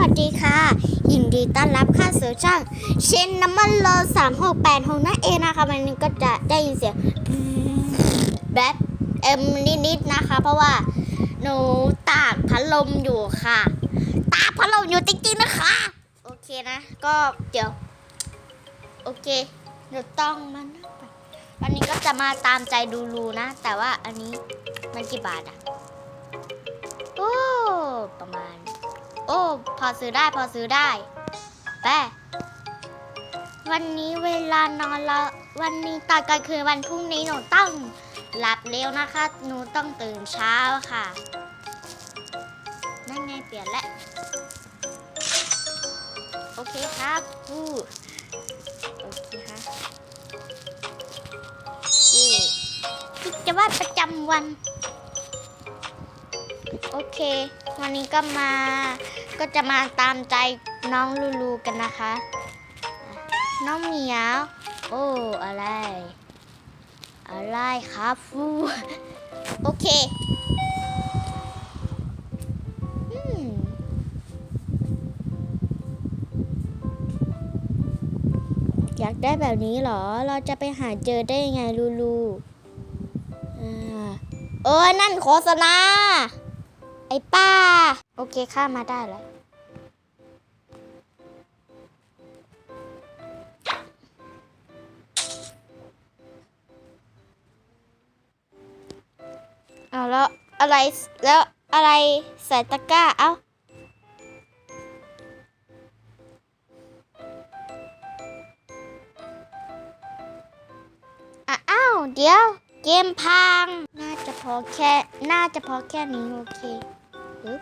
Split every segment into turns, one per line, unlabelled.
วัสดีค่ะ ยินดีต้อนรับเข้าสู่ช่องเชนน้ำมันโลสามหกแปดหกนั่นเองนะคะวันนี้ก็จะได้ยินเสียงแบบเอ็มนิดๆนะคะ เพราะว่าหนูตากพัดลมอยู่ค่ะ ตากพัดลมอยู่จริงๆนะคะ โอเคนะ ก็เดี๋ยว โอเคหนูต้องมานั่งก่อนวันนี้ก็จะมาตามใจดูรูนะ แต่ว่าอันนี้มันกี่บาทอะโอ้ประมาณ โอ้ พอซื้อได้พอซื้อได้แปวันนี้เวลานอนละวันนี้ตอนกลางคืนวันพรุ่งนี้หนูต้องหลับเร็วนะคะ หนูต้องตื่นเช้าค่ะ นั่นไงเปลี่ยนแล้วโอเคครับอู้โอเคค่ะนี่กิจวัตรประจำวัน โอเค วันนี้ก็มา ก็จะมาตามใจน้องลูลูกันนะคะ น้องเหมียว โอ้ อะไร อะไรครับฟูโอเคอยากได้แบบนี้เหรอ เราจะไปหาเจอได้ยังไงลูลูเออนั่นโฆษณา ไอ้ป้า โอเคข้ามาได้แล้วเอาแล้วอะไรแล้วอะไรใส่ตะกร้า เอ้าอ้าว เดี๋ยว เกมพัง น่าจะพอแค่ น่าจะพอแค่นี้ โอเคปึ๊บ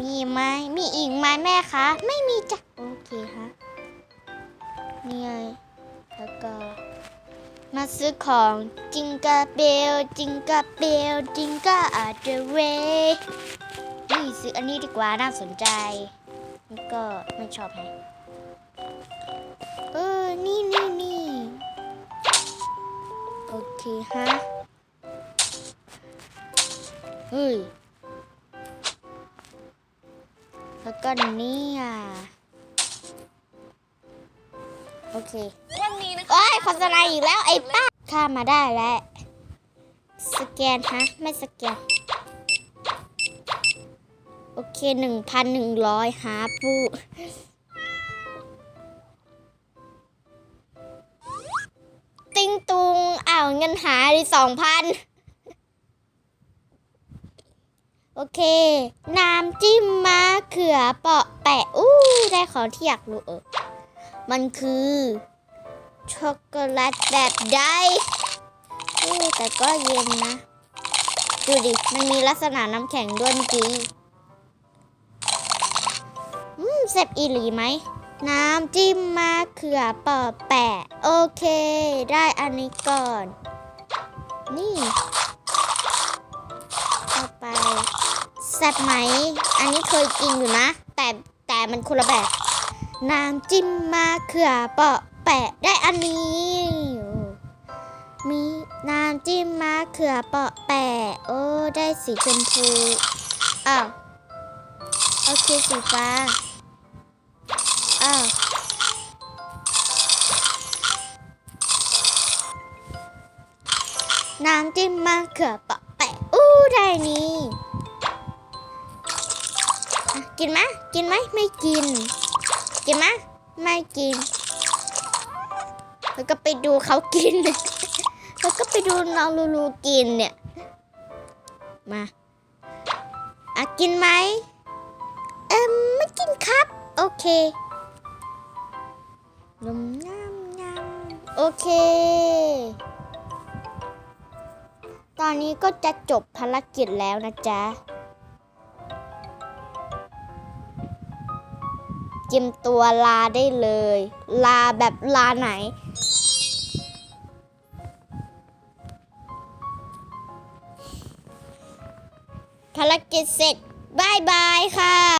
มีไหมมีอีกไหมแม่คะ ไม่มีจ้ะ โอเคฮะนี่ไงแล้วก็มาซื้อของจิงกาเบลจิงกาเบลจิงกาอาเดเวนี่ซื้ออันนี้ดีกว่าน่าสนใจนี่ก็ไม่ชอบไงเออ นี่นี่นี่โอเคฮะเฮ้ย แล้วก็นี่อะโอเค
วันนี้นะคะ
โอ้ยโฆษณาอีกแล้วไอ้ป้าข้ามมาได้แล้ว สแกนฮะ ไม่สแกน โอเคหนึ่งพันหนึ่งร้อยหาปูติ้งตุงอ้าวเงินหายสองพัน โอเค น้ำจิ้มมะเขือเปาะแปะ อู้ ได้ของที่อยากรู้เออ มันคือ ช็อกโกแลตแบบใดเอ๊ะแต่ก็เย็นนะ ดูดิ มันมีลักษณะน้ำแข็งด้วยเมื่อกี้อืมเสร็จอีหลีไหม น้ำจิ้มมะเขือเปอแปะ โอเค ได้อันนี้ก่อน นี่ แซ่บไหม อันนี้เคยกินอยู่นะ แต่แต่มันคนละแบบ น้ำจิ้มมะเขือเปาะแปะได้อันนี้ มีน้ำจิ้มมะเขือเปาะแปะ โอ้ ได้สีชมพูอ้าวโอเคสีฟ้าอ้าวน้ำจิ้มมะเขือเปาะแปะอู้ได้นี่ กินไหมกินไหมไม่กิน กินไหมไม่กิน แล้วก็ไปดูเขากิน แล้วก็ไปดูน้องลูลูกินเนี่ย มาอะกินไหมเอ็มไม่กินครับ โอเคยำยำยำโอเค ตอนนี้ก็จะจบภารกิจแล้วนะจ๊ะ จิมตัวลาได้เลย ลาแบบลาไหน ภารกิจเสร็จบายบายค่ะ